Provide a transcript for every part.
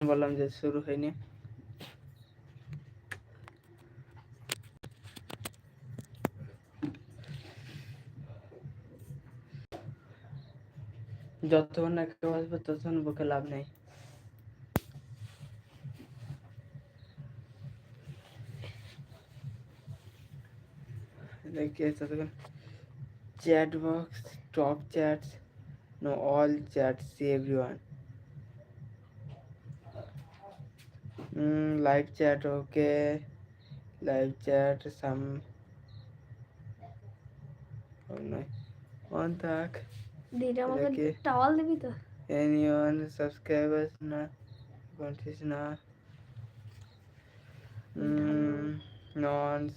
বললাম যে শুরু হয়নি। যতক্ষণ না কেউ আসবে, ততক্ষণ বুকে লাভ নেই। Chat box, top chats, no all chats, everyone. Mm, live chat okay live chat some oh no contact দিদি আমাকে। টাওয়াল দিবি তো anyone subscribers na countries na mm, nons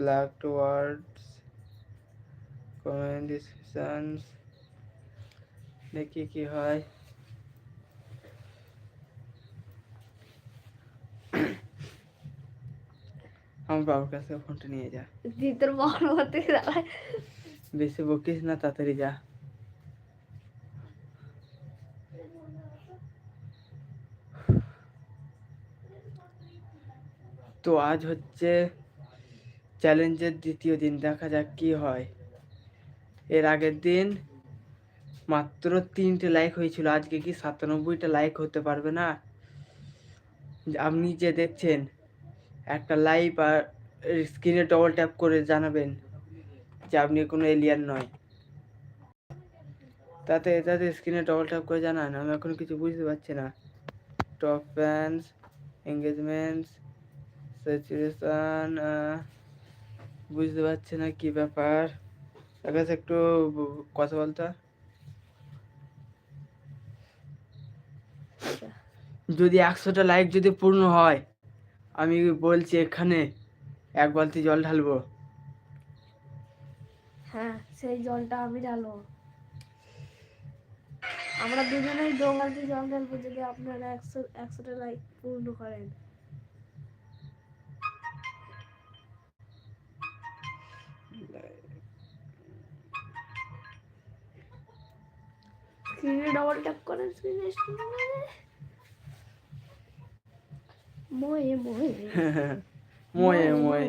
black words comment discussions দেখি কি হয় আমার বাবার কাছে ফোনটা নিয়ে যা। দিদি তোর বড় হতে বেশি বকিস না তাড়াতাড়ি যা। তো আজ হচ্ছে চ্যালেঞ্জের দ্বিতীয় দিন দেখা যাক কি হয়। এর আগের দিন মাত্র তিনটে লাইক হয়েছিল আজকে কি সাতানব্বইটা লাইক হতে পারবে না? আপনি যে দেখছেন একটা লাইভ আর স্ক্রিনে ডবল ট্যাপ করে জানাবেন যে আপনি কোনো এলিয়ান নয়। তাতে তাতে স্ক্রিনে ডবল ট্যাপ করে জানান আমি এখন কিছু বুঝতে পারছি না। টপ ফ্যান্স এঙ্গেজমেন্টস স্যাচুরেশন বুঝতে পারছি না কী ব্যাপার। তার কাছে একটু কথা বলতো। যদি একশোটা লাইক যদি পূর্ণ হয় আমি বলছি এখানে এক বালতি জল ঢালবো। হ্যাঁ সেই জলটা আমি ঢালবো। আমরা দুজনেই বালতি জল ঢালবো যদি আপনারা একশো, একশোটা লাইক পূর্ণ করেন। স্ক্রিনে ডবল ট্যাপ করেন স্ক্রিনে ময়ে ময়ে ময়ে ময়ে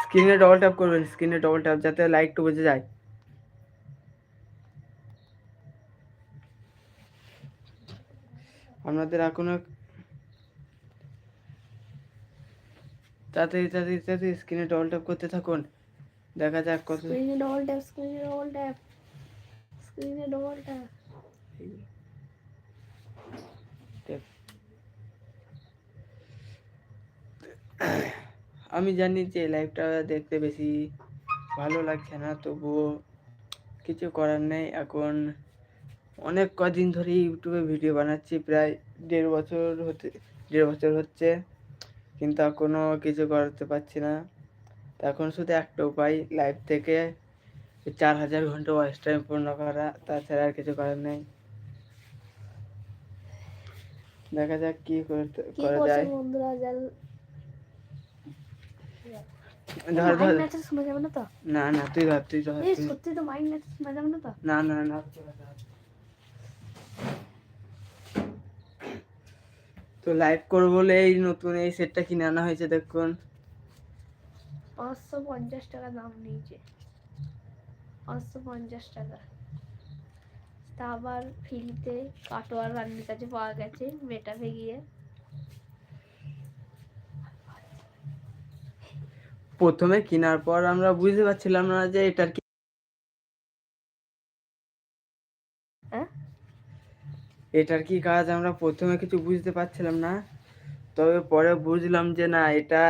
স্ক্রিনে ডবল ট্যাপ করবেন স্ক্রিনে ডবল ট্যাপ যাতে লাইকটু বুঝে যায়। আপনাদের এখনও তাড়াতাড়ি তাড়াতাড়ি তাড়াতাড়ি স্ক্রিনে ডবল ট্যাপ করতে থাকুন। দেখা যাক কত স্ক্রিনে ডবল ট্যাপ স্ক্রিনে ডবল ট্যাপ আমি জানি যে লাইভটা দেখতে বেশি ভালো লাগছে না, তবুও কিছু করার নেই। এখন অনেক কদিন ধরে ইউটিউবে ভিডিও বানাচ্ছি, প্রায় দেড় বছর হতে, দেড় বছর হচ্ছে, কিন্তু এখনও কিছু করতে পারছি না। এখন শুধু একটা উপায় লাইভ থেকে চার হাজার ঘণ্টা ওয়াচ টাইম পূর্ণ করা তাছাড়া আর কিছু করার নেই। দেখা যাক কি করতে করা যায়। বন্ধুরা জাল ধর ধর। না না না তুই ধর তুই ধর সত্যি তো মাইন্ড ম্যাচে শোনা যাবে না তো? না না না। তো লাইভ করব বলে এই নতুন এই সেটটা কিনে আনা হয়েছে দেখুন। পাঁচশো পঞ্চাশ টাকা দাম নিয়েছে। পাঁচশো পঞ্চাশ টাকা। তা আবার ফ্রিতে কাটোয়ার রান্নির কাছে পাওয়া গেছে মেটাতে গিয়ে প্রথমে কেনার পর আমরা বুঝতে পারছিলাম না যে এটার কি হ্যাঁ? এটার কি কাজ আমরা প্রথমে কিছু বুঝতে পারছিলাম না। তবে পরে বুঝলাম যে না এটা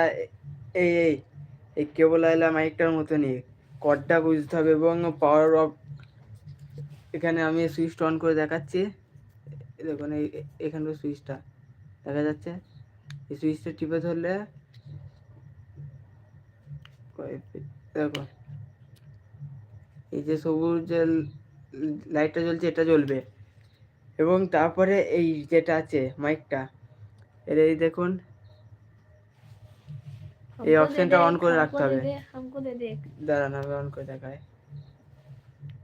এই এই এই কেবল আইলা মাইকটার মতনই। কর্ডটা বুঝতে হবে এবং পাওয়ার অফ এখানে আমি সুইচটা অন করে দেখাচ্ছি। দেখুন, এই এখানে সুইচটা দেখা যাচ্ছে। এই সুইচটা টিপে ধরলে দেখো এই যে সবুজ লাইটটা জ্বলছে, এটা জ্বলবে। এবং তারপরে এই যেটা আছে মাইকটা এর এই দেখুন এই অপশনটা অন করে রাখতে হবে। দাঁড়ান আমি অন করে দেখাই।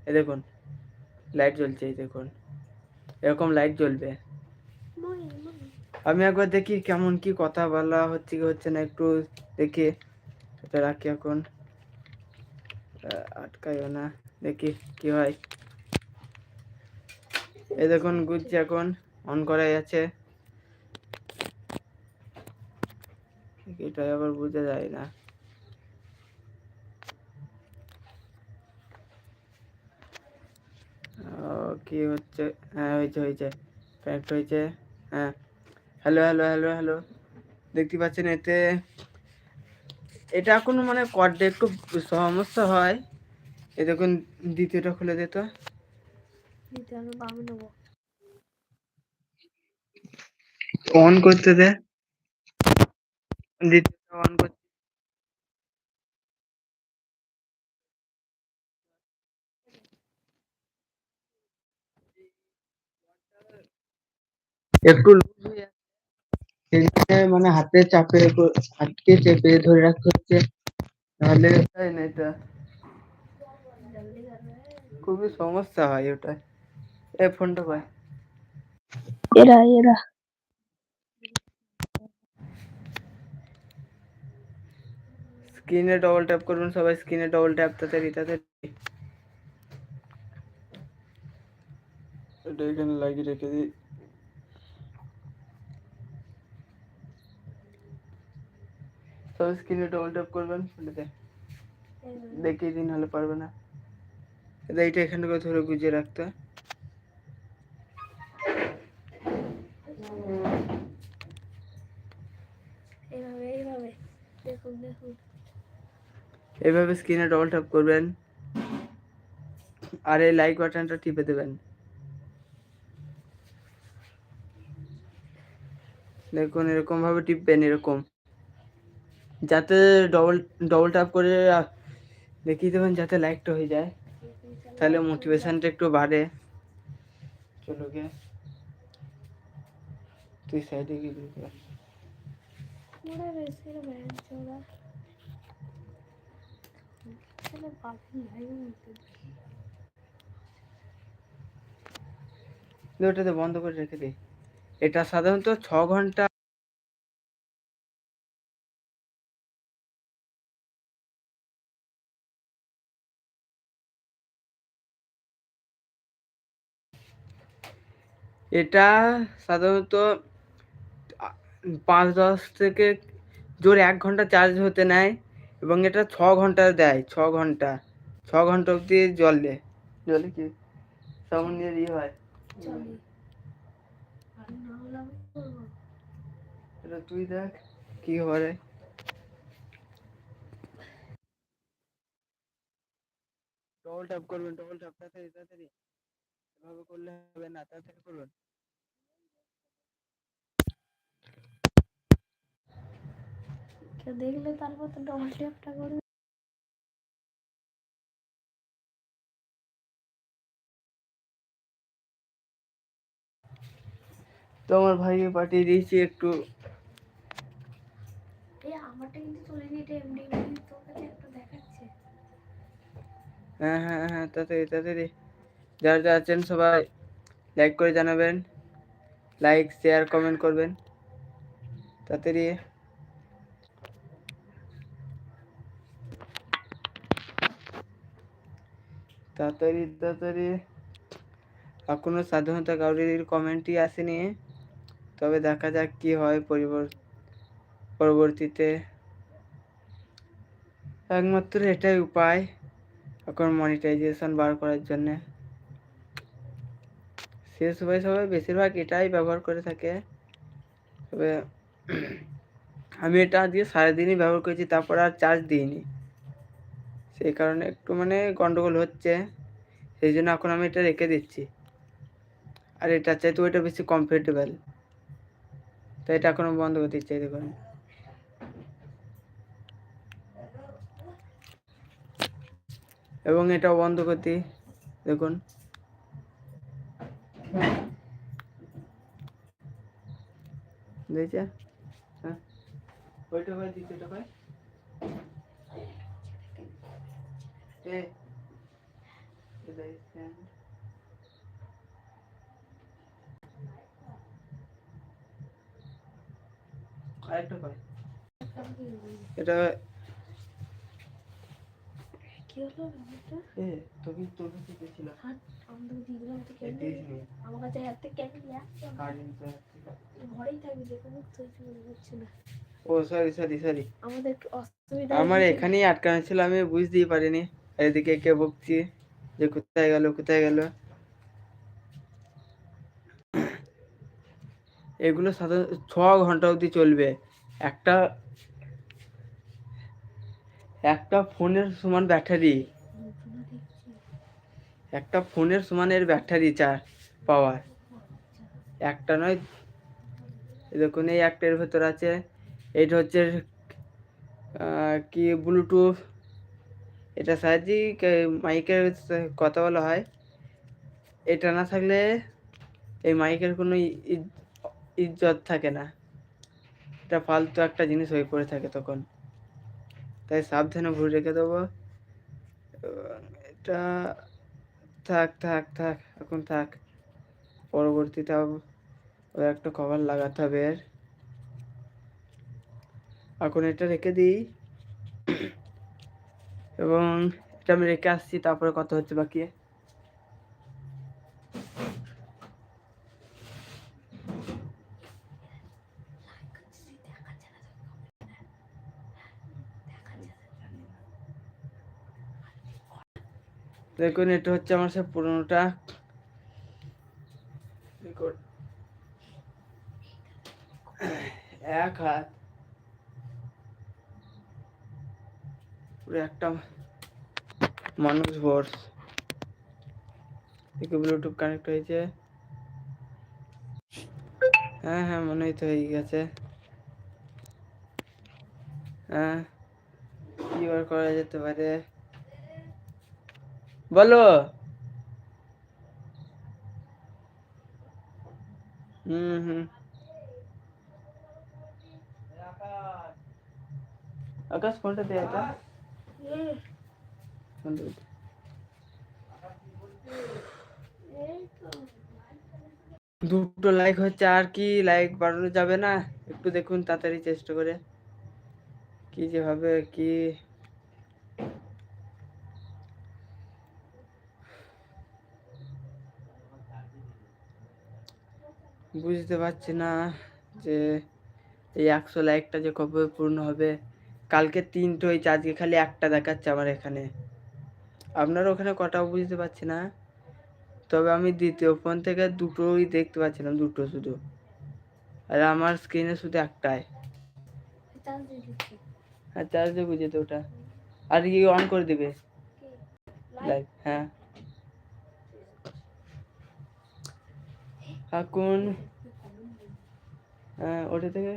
এ দেখুন লাইট জ্বলছে এই দেখুন। এরকম লাইট জ্বলবে। আমি একবার দেখি কেমন কি কথা বলা হচ্ছে কি হচ্ছে না একটু দেখি। এটা রাখি এখন। আটকাইও না দেখি কি হয়। এ দেখুন গুজছে এখন অন করাই আছে এটা আবার বোঝা যায় না। ও, কি হচ্ছে? হ্যাঁ হয়েছে হয়েছে। কানেক্ট হয়েছে। হ্যাঁ। হ্যালো হ্যালো হ্যালো হ্যালো দেখতে পাচ্ছেন এতে এটা এখন মানে কর্ডে একটু সমস্যা হয়। এ দেখুন দ্বিতীয়টা খুলে দিত অন করতে দে। দ্বিতীয়টা অন করছি। একটু মানে হাতে চাপে হাতকে চেপে ধরে রাখতে হচ্ছে। তাহলে তাই না এটা খুবই সমস্যা হয় ওটাই এই ফোনটা পায়। এরা এরা। স্ক্রিনে ডবল ট্যাপ করবেন সবাই স্ক্রিনে ডবল ট্যাপ তাড়াতাড়ি তাড়াতাড়ি এটা এখানে লাগিয়ে রেখে দিই। সবাই স্ক্রিনে ডবল ট্যাপ করবেন ফোনটাতে দেখিয়ে দিন হলে পারবে না। এটা এইটা এখানে করে ধরে গুজিয়ে রাখতে হয়। এইভাবে এইভাবে দেখুন দেখুন এইভাবে স্ক্রিনে ডবল ট্যাপ করবেন আর এই লাইক বাটনটা টিপে দেবেন। দেখুন এরকম ভাবে টিপবেন এরকম। যাতে ডবল ডবল ট্যাপ করে দেখিয়ে দেবেন যাতে লাইকটা হয়ে যায়। তাহলে মোটিভেশনটা একটু বাড়ে। চলো গে। তুই সাইডে গিয়ে দিতে পার। মোড়া বেশি ব্যান চোরা চলো পাখি লাইভ মতো দিয়ে ওটাতে বন্ধ করে রেখে দিই এটা সাধারণত ছ ঘণ্টা এটা সাধারণত পাঁচ দশ থেকে জোর এক ঘণ্টা চার্জ হতে নেয়। এবং এটা ছ ঘণ্টা দেয় ছ ঘণ্টা। ছ ঘণ্টা অবধি জলে জলে কি? সামন নিয়ে ইয়ে হয়? এটা তুই দেখ কি করে ডবল ট্যাপ করবেন ডবল ট্যাপ তাড়াতাড়ি তাড়াতাড়ি। এভাবে করলে হবে না তাড়াতাড়ি করবেন। কেউ দেখলে তারপর তো ডবল ট্যাপটা করবে। তো আমার ভাইকে পাঠিয়ে দিয়েছি একটু। এই আমারটা কিন্তু চলে নি এমডি এমডি তোর কাছে একটা দেখাচ্ছে। হ্যাঁ হ্যাঁ হ্যাঁ তাড়াতাড়ি যারা যারা আছেন সবাই লাইক করে জানাবেন। লাইক শেয়ার কমেন্ট করবেন। তাড়াতাড়ি তাড়াতাড়ি তাড়াতাড়ি। এখনও সাধারণত কাউরির কমেন্টই আসেনি। তবে দেখা যাক কি হয় পরিবর- পরবর্তীতে। একমাত্র এটাই উপায়, এখন মনিটাইজেশন বার করার জন্য। সে সবাই সবাই বেশিরভাগ এটাই ব্যবহার করে থাকে। তবে, আমি এটা দিয়ে সারাদিনই ব্যবহার করেছি, তারপর আর চার্জ দিইনি। সেই কারণে একটু মানে গন্ডগোল হচ্ছে। সেই জন্য এখন আমি এটা রেখে দিচ্ছি। আর এটা চাইতে ওইটা বেশি কমফোর্টেবল তো এটা এখনও বন্ধ করে দিচ্ছি এই দেখুন এবং এটা বন্ধ করতে, দেখুন। দেখছে হ্যাঁ। ওইটা করে দিচ্ছে ওটা করে এ এটা stand। আরেকটা কর। এটা কি হলো ব্যাপারটা? এ তোকে তোর কাছে গেছিলাম হাত আমি তোকে দিলাম তুই কেন আমার কাছে হাতে কেন নিয়ে আসছো কার্ড ঘরেই থাকবি যে কোনো কিছু হচ্ছে না ও সরি সরি সরি আমাদের একটু অসুবিধা আমার এখানেই আটকানো ছিল আমি বুঝতেই পারিনি এদিকে কে বকছি? যে কোথায় গেল কোথায় গেল? এগুলো সাধারণত ছ ঘণ্টা অবধি চলবে। একটা একটা ফোনের সমান ব্যাটারি। একটা ফোনের সমান এর ব্যাটারি চার, পাওয়ার। একটা নয়, দেখুন এই একটার ভেতর আছে। এইটা হচ্ছে কি, ব্লুটুথ এটা সাহায্যেই মাইকের কথা বলা হয়। এটা না থাকলে এই মাইকের কোনো ইজ- ইজ্জত থাকে না। এটা ফালতু একটা জিনিস হয়ে পড়ে থাকে তখন। তাই সাবধানে ভুল রেখে দেবো। এটা থাক থাক থাক, এখন থাক। পরবর্তীতে ওর একটা কভার লাগাতে হবে এর। এখন এটা রেখে দিই। এবং এটা আমি রেখে আসছি, তারপরে কত হচ্ছে বাকি। দেখুন, এটা হচ্ছে আমার সব পুরোনোটা। এক হাত। পুরো একটা বর্ষ দেখে ব্লুটুথ কানেক্ট হয়েছে। হ্যাঁ হ্যাঁ মনে হয় তো হয়ে গেছে। হ্যাঁ কি আর করা যেতে পারে? বলো। হুম হুম। আকাশ ফোনটা দে এটা ফোনটা দে। এই তো দুটো লাইক হচ্ছে আর কি লাইক বাড়ানো যাবে না। একটু দেখুন তাড়াতাড়ি চেষ্টা করে। কি যে হবে কি। বুঝতে পারছি না যে এই একশো লাইকটা যে কবে পূর্ণ হবে। কালকে তিনটে হয়েছে, আজকে খালি একটা দেখাচ্ছে আমার এখানে। আপনার ওখানে কটাও বুঝতে পারছি না। তবে আমি দ্বিতীয় ফোন থেকে দুটোই দেখতে পাচ্ছিলাম, দুটো শুধু। আর আমার স্ক্রিনে শুধু একটাই। দিচ্ছি চার্জে বুঝে তো ওটা। আর কি অন করে দিবে? লাইভ হ্যাঁ। এখন হ্যাঁ ওটা থেকে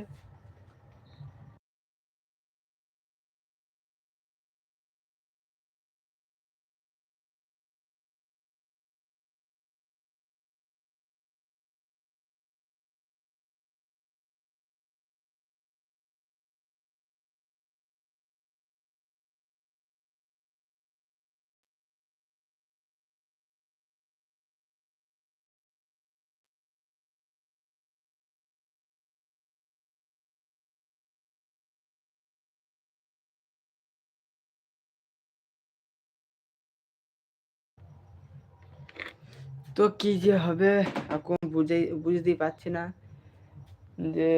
তো কি যে হবে? এখন বুঝে বুঝতেই পারছি না যে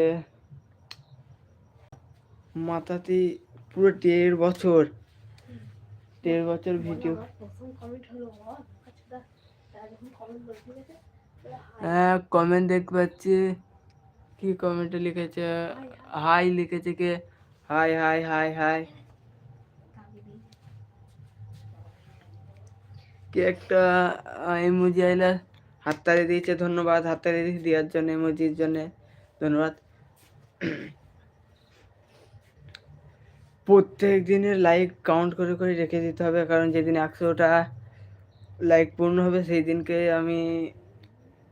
মাথাতে পুরো দেড় বছর দেড় বছর ভিডিও আচ্ছা দা তারা যখন কমেন্ট বলতে গেছে বলে, "হাই, হ্যাঁ কমেন্ট দেখতে পাচ্ছি। কি কমেন্টে লিখেছে? হাই লিখেছে কে? হাই হাই হাই হাই দাবি নেই।" কি একটা ইমোজি আইলা। হাততালি দিয়েছে, ধন্যবাদ। হাততালি দেওয়ার জন্য ইমোজির জন্য ধন্যবাদ। প্রত্যেক দিনের লাইক কাউন্ট করে করে রেখে দিতে হবে, কারণ যেদিন একশোটা লাইক পূর্ণ হবে, সেই দিনকে আমি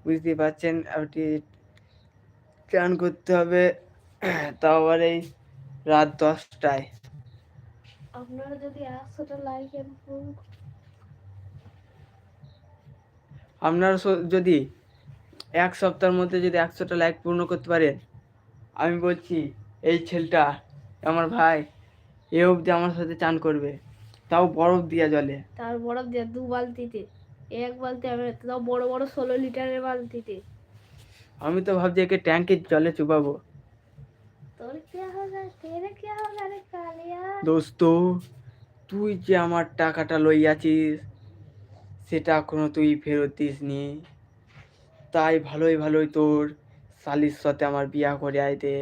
বুঝতেই পারছেন একটি চান করতে হবে। তাও আবার এই রাত দশটায়। আপনারা যদি একশোটা লাইক এবং আপনারা যদি এক সপ্তাহের মধ্যে যদি একশোটা লাইক পূর্ণ করতে পারেন আমি বলছি এই ছেলেটা আমার ভাই এ অবধি আমার সাথে চান করবে। তাও বরফ দিয়া জলে। তার বরফ দেওয়া দু বালতিতে। এক বালতি আমি তাও বড় বড় ষোলো লিটারের বালতিতে। আমি তো ভাবছি একে ট্যাঙ্কের জলে চুবাবো। তোর কি হবে তেরে কি হবে রে কালিয়া? দোস্ত তুই যে আমার টাকাটা লইয়াছিস সেটা এখনও তুই ফেরত দিসনি। তাই ভালোই ভালোই তোর শালির সাথে আমার বিয়া করে আইতে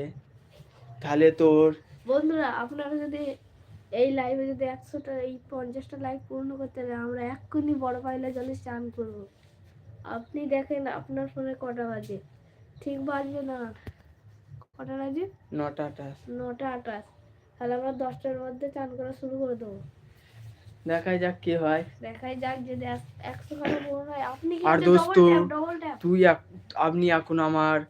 তাহলে তোর বন্ধুরা আপনারা যদি এই লাইভে যদি একশোটা এই পঞ্চাশটা লাইক পূর্ণ করতে পারে আমরা এক্ষুনি বড় পাইলে জলে স্নান করব। আপনি দেখেন আপনার ফোনে কটা বাজে? ঠিক বাজবে না? কটা বাজে? নটা আটাশ নটা আটাশ তাহলে আমরা দশটার মধ্যে চান করা শুরু করে দেবো। দেখাই যাক কি হয়। দেখাই যাক যদি এক- একশো খানা পূর্ণ হয়। আপনি আর দোস্ত, তুই আপনি এখন আমার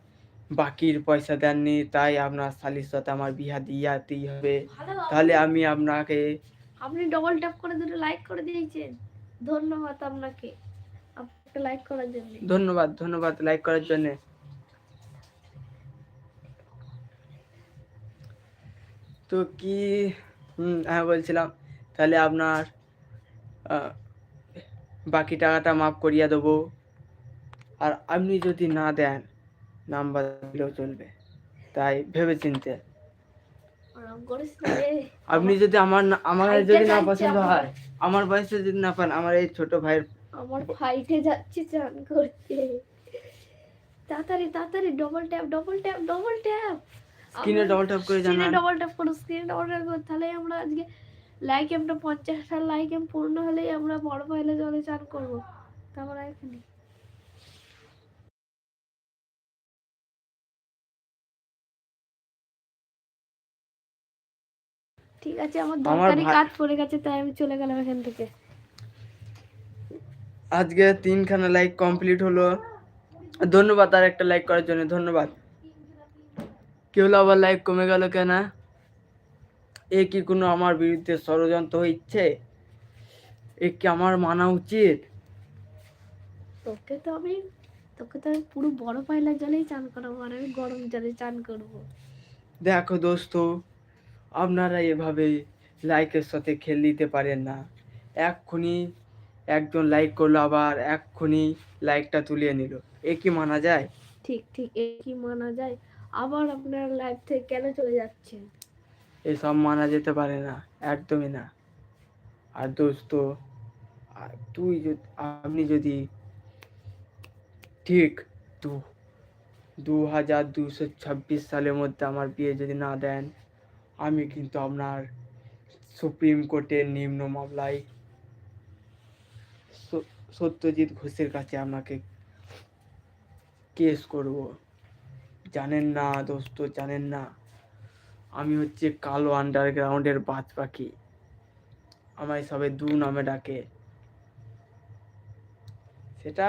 বাকির পয়সা দেননি তাই আপনার শালির সাথে আমার বিয়া দিয়াতেই হবে। তাহলে আমি আপনাকে আপনি ডবল ট্যাপ করে দুটো লাইক করে দিয়েছেন। ধন্যবাদ আপনাকে। আপনাকে লাইক করার জন্য। ধন্যবাদ ধন্যবাদ লাইক করার জন্য। তো কি হুম হ্যাঁ বলছিলাম। তাহলে আপনার বাকি টাকাটা মাফ করিয়ে দেবো। আর আপনি যদি না দেন নাম্বার দিলেও চলবে। তাই ভেবে চিনতে আপনি যদি আমার আমার যদি না পছন্দ হয় আমার বয়সে যদি না পান আমার এই ছোট ভাইয়ের আমার ফাইটে যাচ্ছে চান করতে। তাড়াতাড়ি তাড়াতাড়ি double tap double tap double tap স্ক্রিনে ডবল ট্যাপ করে জানা স্ক্রিনে ডবল ট্যাপ করো স্ক্রিনে ডবল ট্যাপ করো। তাহলে আমরা আজকে লাইক এমটা পঞ্চাশটা লাইক এম পূর্ণ হলেই আমরা বড় পাইলে জলে চান করব। তারপর এখানে ঠিক আছে আমার দরকারি কাজ পড়ে গেছে তাই আমি চলে গেলাম এখান থেকে। আজকে তিনখানা লাইক কমপ্লিট হলো। ধন্যবাদ আর একটা লাইক করার জন্য ধন্যবাদ। কেউ আবার লাইক কমে গেল কেন? এ কি কোনো আমার বিরুদ্ধে ষড়যন্ত্র হচ্ছে এ কি আমার মানা উচিত? তোকে তো আমি তোকে তো আমি পুরো বড় পাইলার জলেই চান করাবো আর আমি গরম জলে চান করব। দেখো দোস্ত আপনারা এভাবে লাইকের সাথে খেল দিতে পারেন না। এক্ষুনি একজন লাইক করল আবার এক্ষুনি লাইকটা তুলিয়ে নিল। এ কি মানা যায়? ঠিক ঠিক এ কি মানা যায়? আবার আপনার লাইফ থেকে কেন চলে যাচ্ছেন? এসব মানা যেতে পারে না, একদমই না। আর দোস্ত তুই যদি আপনি যদি ঠিক দু দু হাজার দুশো ছাব্বিশ সালের মধ্যে আমার বিয়ে যদি না দেন, আমি কিন্তু আপনার সুপ্রিম কোর্টের নিম্ন মামলায় সত্যজিৎ ঘোষের কাছে আপনাকে কেস করব। জানেন না দোস্ত, জানেন না। আমি হচ্ছে কালো আন্ডারগ্রাউন্ডের বাজ পাখি আমায় সবাই দু নামে ডাকে সেটা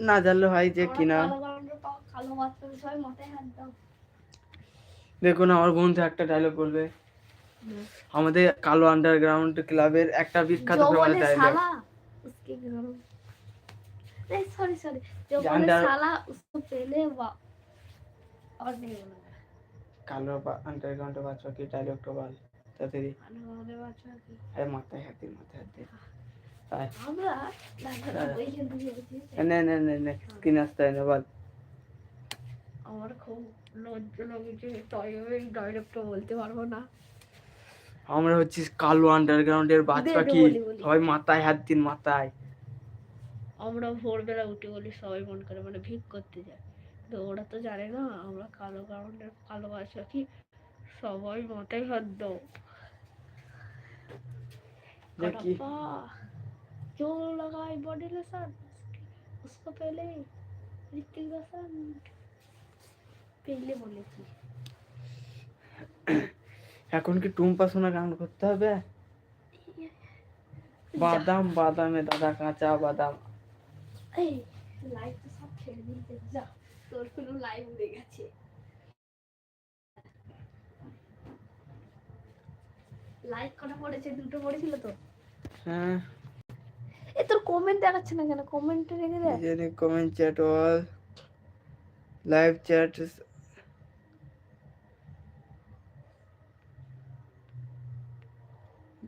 না জানলে হয় যে কিনা কালো বান্দর পাও, কালো বাচ্চা সবাই মাথায় হাত দাও দেখুন আমার বন্ধু একটা ডায়লগ বলবে আমাদের কালো আন্ডারগ্রাউন্ড ক্লাবের একটা বিখ্যাত जो ফেমাস बोले ডায়লগ साला उसके घर नहीं सॉरी सॉरी जो बोले अंडर- साला उसको पहले वा और नहीं बोलूंगा কালো আন্ডারগ্রাউন্ডে বাজ পাখি ডায়লগটা বল তাড়াতাড়ি আরে মাথায় হাতে মাথায় হাতে তাই। আমরা নে নে নে নে স্ক্রিন আসতে হয় না বল। আমার খুব লজ্জা লাগছে তাই আমি ডাইরেক্টটা বলতে পারব না। আমরা হচ্ছি কালো আন্ডারগ্রাউন্ডের বাজ পাখি। সবাই মাথায় হাত দিন মাথায়। আমরা ভোরবেলা উঠে বলি সবাই মন করে মানে ভিক করতে যায়। তো ওরা তো জানে না আমরা কালো গ্রাউন্ডের কালো বাসা কি সবাই মাথায় হাত দাও দেখি कड़प्पा जो लगाए बॉडी लोशन उसको पहले ऋतिक रोशन पहले बोले थी এখন কি টুম্পা সোনা গান করতে হবে বাদাম বাদামে দাদা কাঁচা বাদাম এই লাইভ তো সব ছেড়ে দিয়েছে যা তোর কোনো লাইভ উড়ে গেছে। লাইক কটা পড়েছে? দুটো পড়েছিল তো? হ্যাঁ। এ তোর কমেন্ট দেখাচ্ছে না কেন? কমেন্টে রেখে দে। জানি comment chat all live chat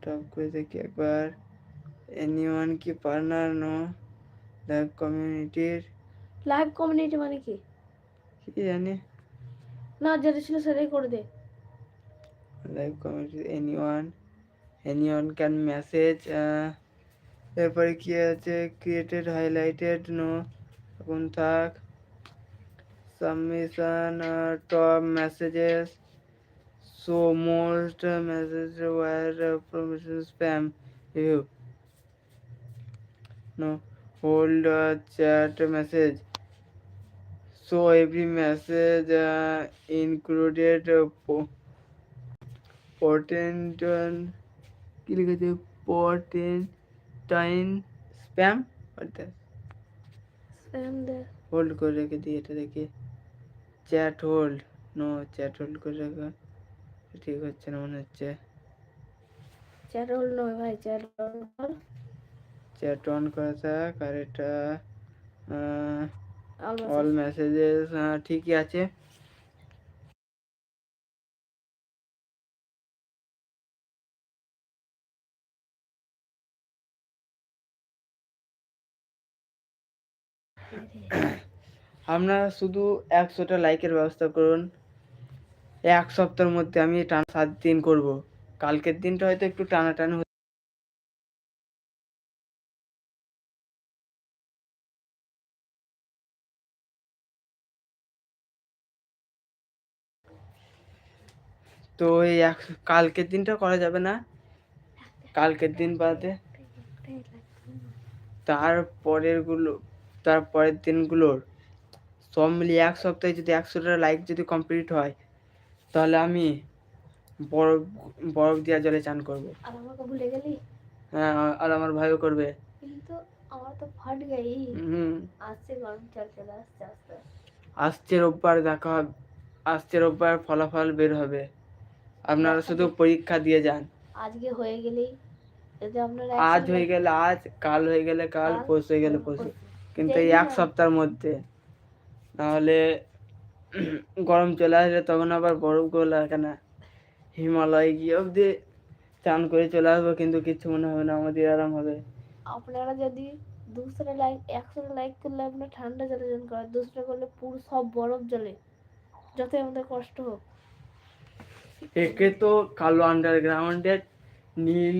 top করে দেখি একবার। এনিওয়ান কি পার্টনার নো লাইভ কমিউনিটির লাইভ কমিউনিটি মানে কি? কি জানি? না যেটা ছিল সেটাই করে দে। Live community anyone anyone can message এরপরে কি আছে? ক্রিয়েটেড হাইলাইটেড নো এখন থাক। Submission top messages so most message or promotion spam review no hold chat message so every message uh, included uh, po- potent uh, কি লিখেছে? Time spam hold করে রেখে দিই এটা দেখি। Chat hold no chat hold করে রাখা। ঠিক হচ্ছে না মনে হচ্ছে। চ্যাট হল নয় ভাই চ্যাট হল চ্যাট অন করা থাক আর এটা অল মেসেজেস ঠিকই আছে। আপনারা শুধু একশোটা লাইকের ব্যবস্থা করুন। এক সপ্তাহের মধ্যে আমি টানা সাত দিন করব। কালকের দিনটা হয়তো একটু টানাটানি তো এই এক কালকের দিনটা করা যাবে না। কালকের দিন বাদে তার পরেরগুলো তার পরের দিনগুলোর সব মিলিয়ে এক সপ্তাহে যদি একশোটা লাইক যদি কমপ্লিট হয় তাহলে আমি বরফ বরফ দেওয়া জলে চান করব। আর আমাকে ভুলে গেলি? হ্যাঁ আর আমার ভাইও করবে। কিন্তু আমার তো ফাট গেই হুম। আসছে গরম চল চলে আসছে। আসছে রোববার দেখা হবে। আসছে রোববার ফলাফল বের হবে। আপনারা শুধু পরীক্ষা দিয়ে যান। আজকে হয়ে গেলেই যদি আপনারা আজ হয়ে গেলে আজ কাল হয়ে গেলে কাল পরশু হয়ে গেলে পরশু। কিন্তু এই এক সপ্তাহের মধ্যে। নাহলে গরম চলে আসলে তখন আবার বরফগুলো লাগে না। হিমালয় গিয়ে অবধি চান করে চলে আসব কিন্তু কিছু মনে হবে না আমাদের আরাম হবে। আপনারা যদি দুশোটা লাইক একশোটা লাইক করলে আপনার ঠান্ডা জলে জন করা দুশোটা করলে পুরো সব বরফ জলে যতই আমাদের কষ্ট হোক। একে তো কালো আন্ডারগ্রাউন্ডের নীল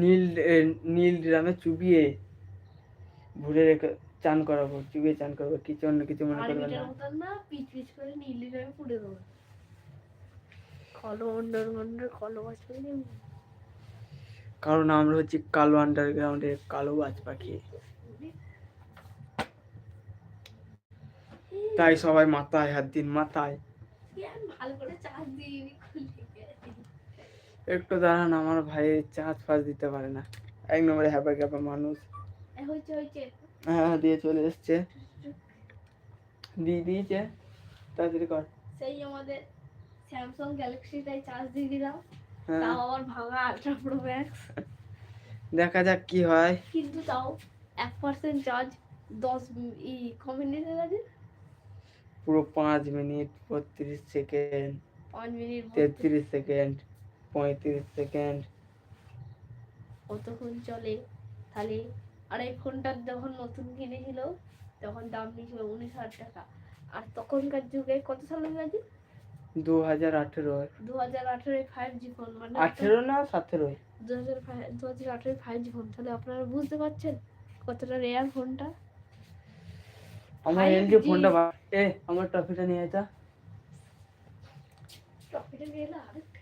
নীল নীল ড্রামে চুবিয়ে ভরে রেখে চান করাবো চুবিয়ে চান করাবো কিছু অন্য কিছু মনে করবে না। পিচ পিচ করে নীলি পুড়ে দেবো। কলো কারণ আমরা হচ্ছি কালো আন্ডারগ্রাউন্ডের কালো বাজ পাখি। তাই সবাই মাথায় হাত দিন মাথায়। ভালো করে চার্জ খুলে একটু দাঁড়ান আমার ভাইয়ের চাঁদ ফাঁস দিতে পারে না। এক নম্বরে হ্যাপা ক্যাপা মানুষ। হয়েছে হ্যাঁ দিয়ে চলে এসছে। দিয়ে দিয়েছে। তাড়াতাড়ি কর। সেই আমাদের স্যামসাং গ্যালাক্সিটাই চার্জ দিয়ে দিলাম। হ্যাঁ। তাও আবার ভাঙা আলট্রা প্রো ম্যাক্স দেখা যাক কি হয়। কিন্তু তাও এক পার্সেন্ট চার্জ দশ ই ক মিনিটের আছে পুরো পাঁচ মিনিট বত্রিশ সেকেন্ড তেত্রিশ সেকেন্ড পঁয়ত্রিশ সেকেন্ড। কতক্ষণ চলে? তাহলে আর এই ফোনটা যখন নতুন কিনেছিল তখন দাম নিয়েছিল উনিশ হাজার টাকা। আর তখনকার যুগে কত সালে গেছে দু হাজার আঠেরো। দু হাজার আঠেরো ফাইভ জি ফোন মানে আঠেরো না সতেরোই দু হাজার ফাইভ দু হাজার আঠেরো ফাইভ জি ফোন তাহলে আপনারা বুঝতে পারছেন কতটা রেয়ার ফোনটা আমার 5G এলজি ফোনটা এ আমার ট্রফিটা নিয়ে আয় গেলে আরেকটা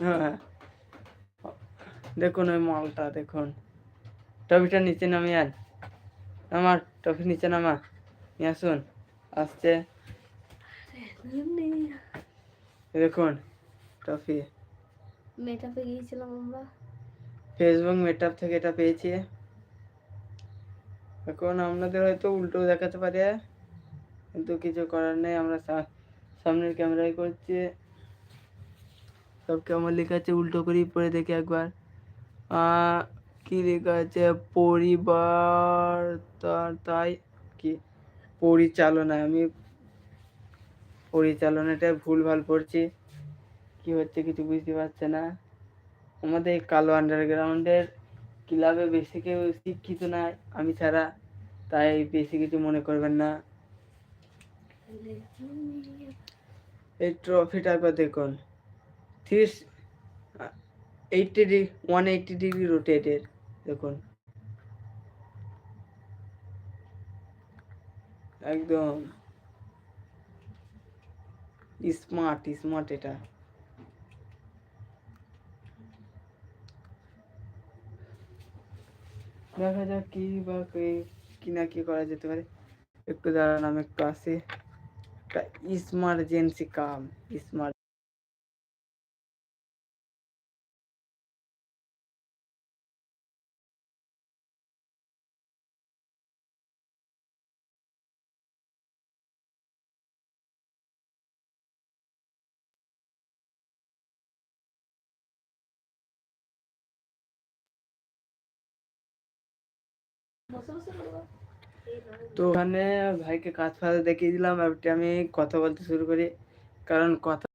হ্যাঁ দেখুন ওই মালটা দেখুন। ট্রফিটা নিচে নামিয়ে আন। আমার ট্রফি নিচে নামা। নিয়ে আসুন। আসছে। দেখুন ট্রফি। মেটাপে গিয়েছিলাম আমরা। ফেসবুক মেটআপ থেকে এটা পেয়েছি। এখন আপনাদের হয়তো উল্টো দেখাতে পারে। কিন্তু কিছু করার নেই, আমরা সামনের ক্যামেরায় করছি। সব কেমন লেখা আছে, উল্টো করেই পড়ে দেখি একবার। কি লেখা আছে? পরিবার তাই, কি? পরিচালনা, আমি পরিচালনাটা ভুলভাল পড়ছি। কি হচ্ছে কিছু বুঝতে পারছে না। আমাদের কালো আন্ডারগ্রাউন্ডের ক্লাবে বেশি কেউ শিক্ষিত নাই, আমি ছাড়া, তাই বেশি কিছু মনে করবেন না। এই ট্রফিটা একবার দেখুন। Three eighty degree one eighty degree রোটেটের দেখুন। একদম। স্মার্ট স্মার্ট এটা। দেখা যাক কি বা কি- না কি করা যেতে পারে। একটু দাঁড়ান, আমি একটু আসি। একটা ইমার্জেন্সি কাম স্মার্ট তো ওখানে ভাইকে কাজ ফাজ দেখিয়ে দিলাম এবারটি আমি কথা বলতে শুরু করি। কারণ কথা